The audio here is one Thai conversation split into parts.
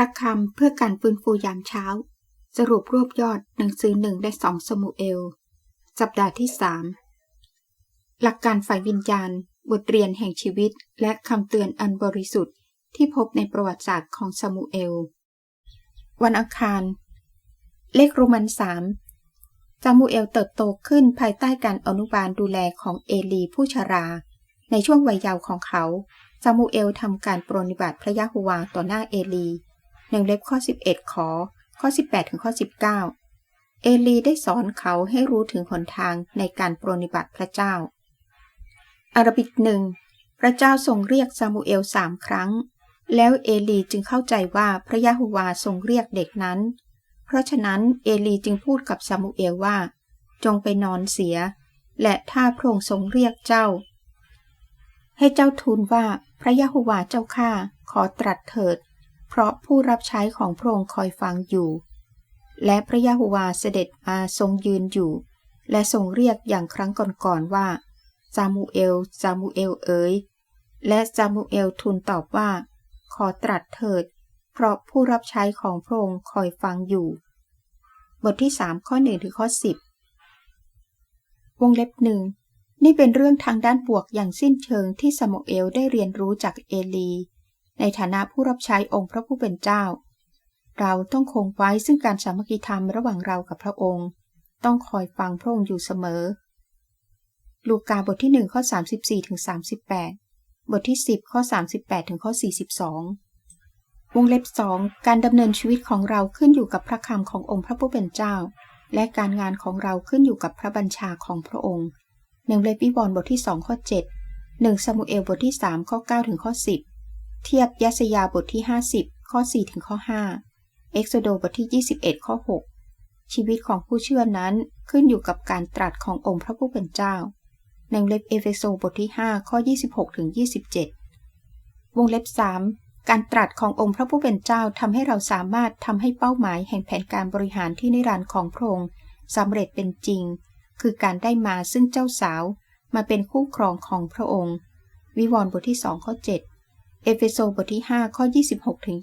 ระคำเพื่อการฟื้นฟูยามเช้า สรุปรวบยอดหนังสือหนึ่งและสองสมุเอล สัปดาห์ที่สามหลักการฝ่ายวิญญาณ บทเรียนแห่งชีวิต และคำเตือนอันบริสุทธิ์ที่พบในประวัติศาสตร์ของสมุเอล วันอังคาร เลขโรมันสามซามูเอลเติบโตขึ้นภายใต้การอนุบาลดูแลของเอลีผู้ชรา ในช่วงวัยเยาว์ของเขาซามูเอลทำการปรนิบัติพระยะโฮวาต่อหน้าเอลี หนึ่งเล็บข้อ 11 ขอ ข้อ 18 ถึงข้อ 19 เอลีได้สอนเขาให้รู้ถึงหนทางในการปรนิบัติพระเจ้า อาราบิกหนึ่งพระเจ้าทรงเรียกซามูเอลสามครั้ง แล้วเอลีจึงเข้าใจว่าพระยะโฮวาทรงเรียกเด็กนั้น เพราะฉะนั้นเอลีจึงพูดกับซามูเอลว่า จงไปนอนเสีย และถ้าพระองค์ทรงเรียกเจ้า ให้เจ้าทูลว่าพระยะโฮวาเจ้าข้าขอตรัสเถิด เพราะผู้รับใช้ของพระองค์คอยฟังอยู่ และพระยะโฮวาเสด็จมาทรงยืนอยู่ และทรงเรียกอย่างครั้งก่อนๆว่า ซามูเอล ซามูเอลเอ๋ย และซามูเอลทูลตอบว่า ขอตรัสเถิด เพราะผู้รับใช้ของพระองค์คอยฟังอยู่ บทที่สามข้อหนึ่งถึงข้อสิบวงเล็บหนึ่งนี่เป็นเรื่องทางด้านบวกอย่างสิ้นเชิงที่ซามูเอลได้เรียนรู้จากเอลี ในฐานะผู้รับใช้องค์พระผู้เป็นเจ้า เราต้องคงไว้ซึ่งการสามัคคีธรรมระหว่างเรากับพระองค์ ต้องคอยฟังพระองค์อยู่เสมอ ลูกาบทที่ 1 ข้อ 34ถึง38 บทที่ 10 ข้อ 38ถึงข้อ 42 วงเล็บสองการดำเนินชีวิตของเราขึ้นอยู่กับพระคำขององค์พระผู้เป็นเจ้า และการงานของเราขึ้นอยู่กับพระบัญชาของพระองค์หนึ่งเลวิวรบทที่ 2 ข้อ 7 1 ซามูเอลบทที่ 3 ข้อ 9 ถึงข้อ 10 เทียบยัสยาบทที่ 50 ข้อ 4 ถึงข้อ 5 เอ็กโซโดบทที่ 21 ข้อ 6 ชีวิตของผู้เชื่อนั้นขึ้นอยู่กับการตรัสขององค์พระผู้เป็นเจ้า ในเล็บเอเฟโซบทที่ 5 ข้อ 26 ถึง 27 วงเล็บ 3 การตรัสขององค์พระผู้เป็นเจ้าทำให้เราสามารถทำให้เป้าหมายแห่งแผนการบริหารที่นิรันดร์ของพระองค์สำเร็จเป็นจริง คือการได้มาซึ่งเจ้าสาวมาเป็นคู่ครองของพระองค์ วิวรณ์บทที่ 2 ข้อ 7 เอเฟโซบทที่ 5 ข้อ 26ถึง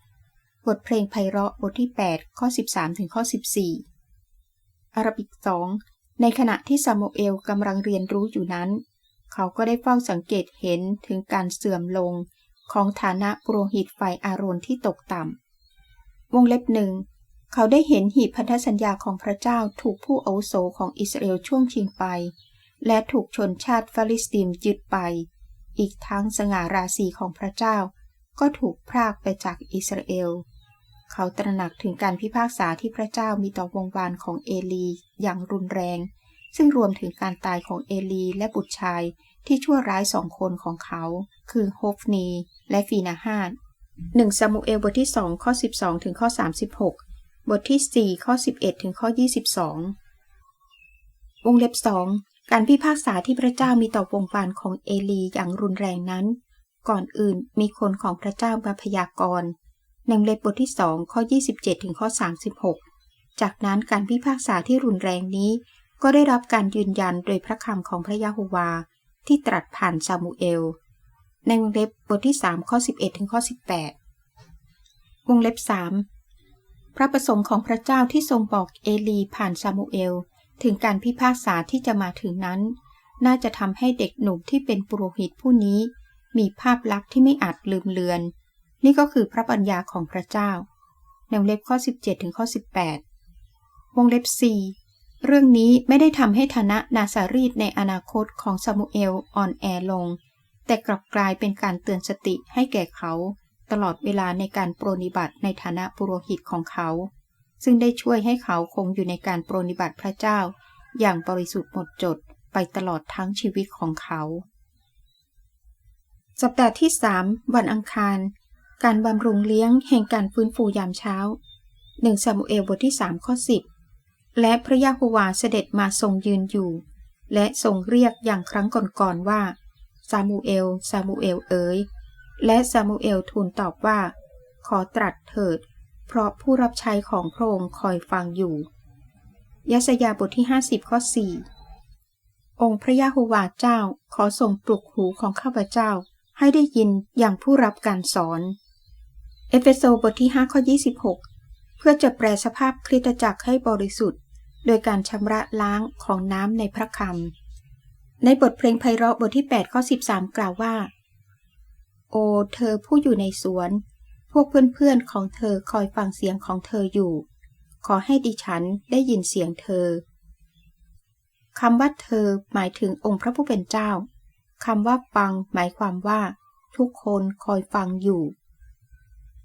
27 บทเพลงไพเราะบทที่ 8 ข้อ 13ถึงข้อ 14 อาราบิก2ในขณะที่ซามูเอลกำลังเรียนรู้อยู่นั้น เขาก็ได้เฝ้าสังเกตเห็นถึงการเสื่อมลงของฐานะปุโรหิตไฟอารอนที่ตกต่ำ วงเล็บหนึ่ง เขาได้เห็นหีบพันธสัญญาของพระเจ้าถูกผู้อาวุโสของอิสราเอลช่วงชิงไป และถูกชนชาติฟาลิสตินยึดไป อีกทั้งสง่าราศีของพระเจ้า ก็ถูกพรากไปจากอิสราเอล เขาตระหนักถึงการพิพากษาที่พระเจ้ามีต่อวงวานของเอลีอย่างรุนแรง ซึ่งรวมถึงการตายของเอลีและบุตรชายที่ชั่วร้ายสองคนของเขา คือโฮฟนีและฟีนาฮานหนึ่งซามูเอลบทที่สองข้อ12ถึงข้อ36 บทที่ 4 ข้อ 11ถึงข้อ 22 วงเล็บสอง การพิพากษาที่พระเจ้ามีต่อวงวานของเอลีอย่างรุนแรงนั้น ก่อนอื่นมีคนของพระเจ้ามาพยากรณ์ในเล็บบทที่สองข้อ 27 ถึงข้อ 36 จากนั้นการพิพากษาที่รุนแรงนี้ ก็ได้รับการยืนยันโดยพระคำของพระยะโฮวาที่ตรัสผ่านซามูเอล ในวงเล็บบทที่ 3 ข้อ 11 ถึงข้อ 18 วงเล็บ 3 พระประสงค์ของพระเจ้าที่ทรงบอกเอลีผ่านซามูเอล ถึงการพิพากษาที่จะมาถึงนั้น น่าจะทำให้เด็กหนุ่มที่เป็นปุโรหิตผู้นี้ มีภาพลักษณ์ที่ไม่อาจลืมเลือน นี่ก็คือพระปัญญาของพระเจ้าในวงเล็บข้อ 17ถึงข้อ18 วงเล็บ4เรื่องนี้ไม่ได้ทำให้ฐานะนาซารีตในอนาคตของซามูเอลอ่อนแอลง แต่กลับกลายเป็นการเตือนสติให้แก่เขา ตลอดเวลาในการโปรนิบัติในฐานะปุโรหิตของเขา ซึ่งได้ช่วยให้เขาคงอยู่ในการปรนิบัติพระเจ้า อย่างบริสุทธิ์หมดจดไปตลอดทั้งชีวิตของเขา สัปดาห์ที่สามวันอังคาร การบำรุงเลี้ยงแห่งการฟื้นฟูยามเช้าหนึ่งซามูเอลบทที่สามข้อสิบและพระยาโฮวาเสด็จมาทรงยืนอยู่ และทรงเรียกอย่างครั้งก่อนๆว่าซามูเอลซามูเอลเอ๋ยและซามูเอลทูลตอบว่า ขอตรัสเถิด เพราะผู้รับใช้ของพระองค์คอยฟังอยู่ ยัสยาบทที่ 50 ข้อ 4 องค์พระยาโฮวาเจ้าขอส่งปลุกหูของข้าพเจ้า ให้ได้ยินอย่างผู้รับการสอน เอเฟโซบทที่ 5 ข้อ 26 เพื่อจะแปลสภาพคริสตจักรให้บริสุทธิ์ โดยการชำระล้างของน้ำในพระคำในบทเพลงไพเราะบทที่ 8 ข้อ 13 กล่าวว่า โอเธอผู้อยู่ในสวน วกเพื่อนๆของเธอคอยฟังเสียงของเธออยู่ ขอให้ดิฉันได้ยินเสียงเธอคำว่าเธอหมายถึงองค์พระผู้เป็นเจ้าคำว่าฟังหมายความว่า ทุกคนคอยฟังอยู่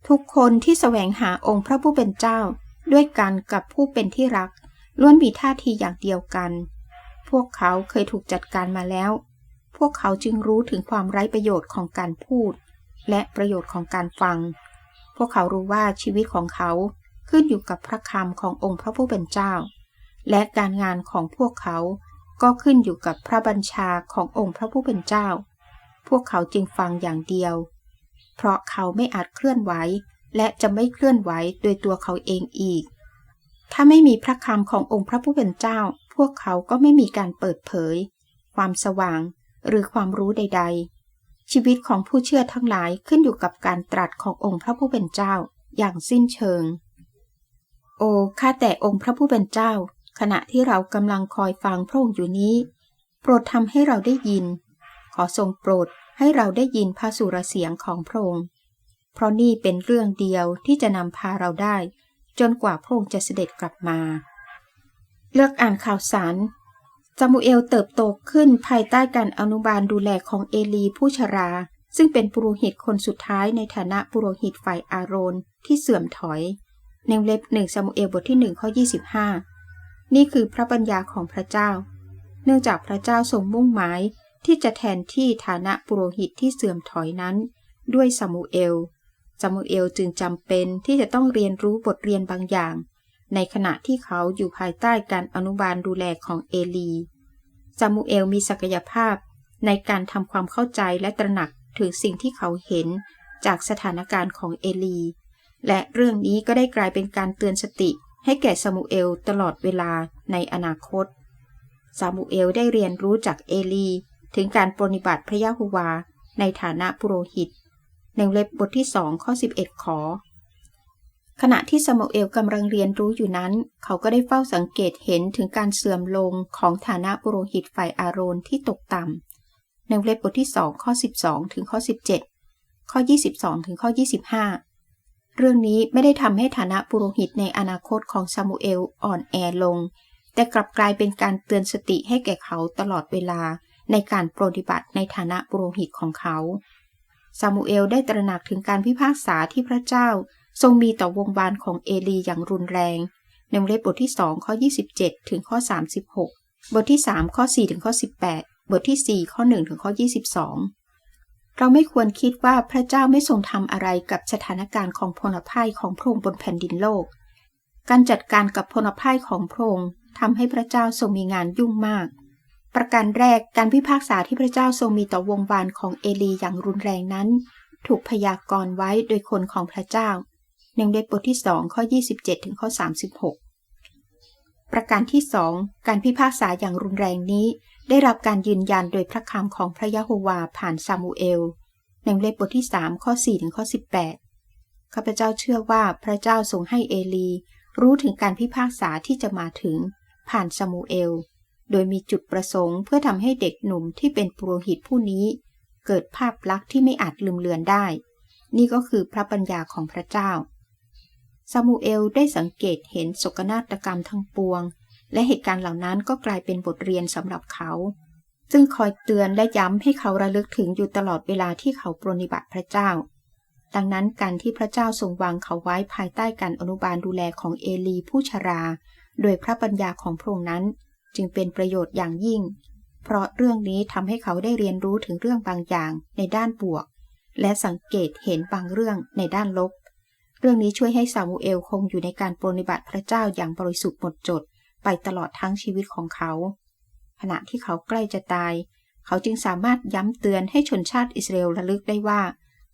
ทุกคนที่แสวงหาองค์พระผู้เป็นเจ้า ด้วยกันกับผู้เป็นที่รัก ล้วนมีท่าทีอย่างเดียวกัน พวกเขาเคยถูกจัดการมาแล้ว พวกเขาจึงรู้ถึงความไร้ประโยชน์ของการพูด และประโยชน์ของการฟัง พวกเขารู้ว่าชีวิตของเขาขึ้นอยู่กับพระคำขององค์พระผู้เป็นเจ้า และการงานของพวกเขาก็ขึ้นอยู่กับพระบัญชาขององค์พระผู้เป็นเจ้า พวกเขาจึงฟังอย่างเดียว เพราะเขาไม่อาจเคลื่อนไหวและจะไม่เคลื่อนไหวโดยตัวเขาเองอีก ถ้าไม่มีพระคำขององค์พระผู้เป็นเจ้า พวกเขาก็ไม่มีการเปิดเผย ความสว่างหรือความรู้ใด ๆ ชีวิตของผู้เชื่อทั้งหลายขึ้นอยู่กับการตรัสขององค์พระผู้เป็นเจ้าอย่างสิ้นเชิง โอ้ข้าแต่องค์พระผู้เป็นเจ้า ขณะที่เรากำลังคอยฟังพระองค์อยู่นี้ โปรดทำให้เราได้ยิน ขอทรงโปรดให้เราได้ยินพระสุรเสียงของพระองค์ เพราะนี่เป็นเรื่องเดียวที่จะนำพาเราได้ จนกว่าพระองค์จะเสด็จกลับมา เลือกอ่านข่าวสาร ซามูเอลเติบโตขึ้นภายใต้การอนุบาลดูแลของเอลีผู้ชรา ซึ่งเป็นปุโรหิตคนสุดท้ายในฐานะปุโรหิตฝ่ายอาโรนที่เสื่อมถอย ในเล็บหนึ่งซามูเอลบทที่หนึ่งข้อยี่สิบห้านี่คือพระปัญญาของพระเจ้า เนื่องจากพระเจ้าทรงมุ่งหมายที่จะแทนที่ฐานะปุโรหิตที่เสื่อมถอยนั้น ด้วยซามูเอลซามูเอลจึงจำเป็นที่จะต้องเรียนรู้บทเรียนบางอย่าง ในขณะที่เขาอยู่ภายใต้การอนุบาลดูแลของเอลีซามูเอลมีศักยภาพในการทำความเข้าใจและตระหนักถึงสิ่งที่เขาเห็นจากสถานการณ์ของเอลี และเรื่องนี้ก็ได้กลายเป็นการเตือนสติให้แก่ซามูเอลตลอดเวลาในอนาคต ซามูเอลได้เรียนรู้จากเอลี ถึงการปฏิบัติพระยะฮูวาในฐานะปุโรหิตในเล็บบทที่สองข้อ 11 ขอ ขณะที่ซามูเอลกำลังเรียนรู้อยู่นั้น เขาก็ได้เฝ้าสังเกตเห็นถึงการเสื่อมลงของฐานะปุโรหิตฝ่ายอาโรนที่ตกต่ำ ในเล็บบทที่สองข้อ 12 ถึงข้อ 17 ข้อ 22 ถึงข้อ 25 เรื่องนี้ไม่ได้ทำให้ฐานะปุโรหิตในอนาคตของซามูเอลอ่อนแอลง แต่กลับกลายเป็นการเตือนสติให้แก่เขาตลอดเวลาในการปฏิบัติในฐานะปุโรหิตของเขา ซามูเอลได้ตระหนักถึงการพิพากษาที่พระเจ้า ทรงมีต่อวงวานของเอลีอย่างรุนแรงในเล็บบทที่ 2 ข้อ 27 ถึงข้อ 36 บทที่ 3 ข้อ 4 ถึงข้อ 18 บทที่ 4 ข้อ 1 ถึงข้อ 22 เราไม่ควรคิดว่าพระเจ้าไม่ทรงทำอะไรกับสถานการณ์ของพลภัยของพระองค์บนแผ่นดินโลก การจัดการกับพลภัยของพระองค์ทำให้พระเจ้าทรงมีงานยุ่งมาก ประการแรกการพิพากษาที่พระเจ้าทรงมีต่อวงวานของเอลีอย่างรุนแรงนั้น ถูกพยากรณ์ไว้โดยคนของพระเจ้า ในเดบทที่สองข้อ 27 ถึงข้อ 36 ประการที่สองการพิพากษาอย่างรุนแรงนี้ ได้รับการยืนยันโดยพระคำของพระยะโฮวาผ่านซามูเอล ในเล็บบทที่3ข้อ 4 ถึงข้อ 18 ข้าพเจ้าเชื่อว่าพระเจ้าทรงให้เอลี รู้ถึงการพิพากษาที่จะมาถึง ผ่านซามูเอล โดยมีจุดประสงค์เพื่อทำให้เด็กหนุ่มที่เป็นปุโรหิตผู้นี้ เกิดภาพลักษณ์ที่ไม่อาจลืมเลือนได้ นี่ก็คือพระปัญญาของพระเจ้า ซามูเอลได้สังเกตเห็นศกนาฏกรรมทั้งปวง และเหตุการณ์เหล่านั้นก็กลายเป็นบทเรียนสำหรับเขา ซึ่งคอยเตือนและย้ำให้เขาระลึกถึงอยู่ตลอดเวลาที่เขาปรนิบัติพระเจ้า ดังนั้นการที่พระเจ้าทรงวางเขาไว้ภายใต้การอนุบาลดูแลของเอลีผู้ชรา โดยพระปัญญาของพระองค์นั้น จึงเป็นประโยชน์อย่างยิ่ง เพราะเรื่องนี้ทำให้เขาได้เรียนรู้ถึงเรื่องบางอย่างในด้านบวก และสังเกตเห็นบางเรื่องในด้านลบ เรื่องนี้ช่วยให้ซามูเอลคงอยู่ในการปรนิบัติพระเจ้าอย่างบริสุทธิ์หมดจด ไปตลอดทั้งชีวิตของเขา ขณะที่เขาใกล้จะตาย เขาจึงสามารถย้ำเตือนให้ชนชาติอิสราเอลระลึกได้ว่า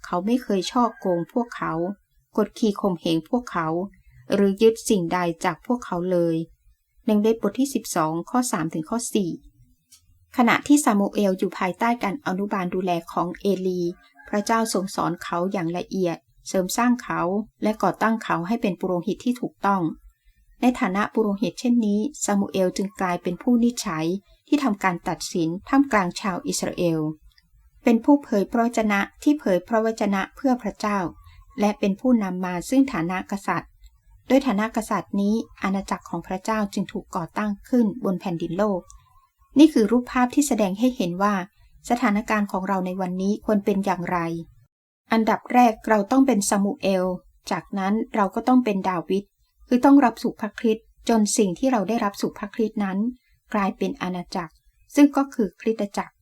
เขาไม่เคยชอโกงพวกเขา กดขี่ข่มเหงพวกเขา หรือยึดสิ่งใดจากพวกเขาเลยในเล็บบทที่ 12 ข้อ 3 ถึงข้อ 4 ขณะที่ซามูเอลอยู่ภายใต้การอนุบาลดูแลของเอลี พระเจ้าทรงสอนเขาอย่างละเอียด เสริมสร้างเขาและก่อตั้งเขาให้เป็นปุโรหิตที่ถูกต้อง ในฐานะปุโรหิตเช่นนี้ซามูเอลจึงกลายเป็นผู้นิจฉัยที่ทำการตัดสินท่ามกลางชาวอิสราเอล เป็นผู้เผยพระวจนะที่เผยพระวจนะเพื่อพระเจ้า และเป็นผู้นำมาซึ่งฐานะกษัตริย์ ด้วยฐานะกษัตริย์นี้อาณาจักรของพระเจ้าจึงถูกก่อตั้งขึ้นบนแผ่นดินโลก นี่คือรูปภาพที่แสดงให้เห็นว่า สถานการณ์ของเราในวันนี้ควรเป็นอย่างไร อันดับแรกเราต้องเป็นซามูเอล จากนั้นเราก็ต้องเป็นดาวิด คือต้องรับสุขพระคริสต์จนสิ่งที่เราได้รับสุขพระคริสต์นั้น กลายเป็นอาณาจักร ซึ่งก็คือคริสตจักร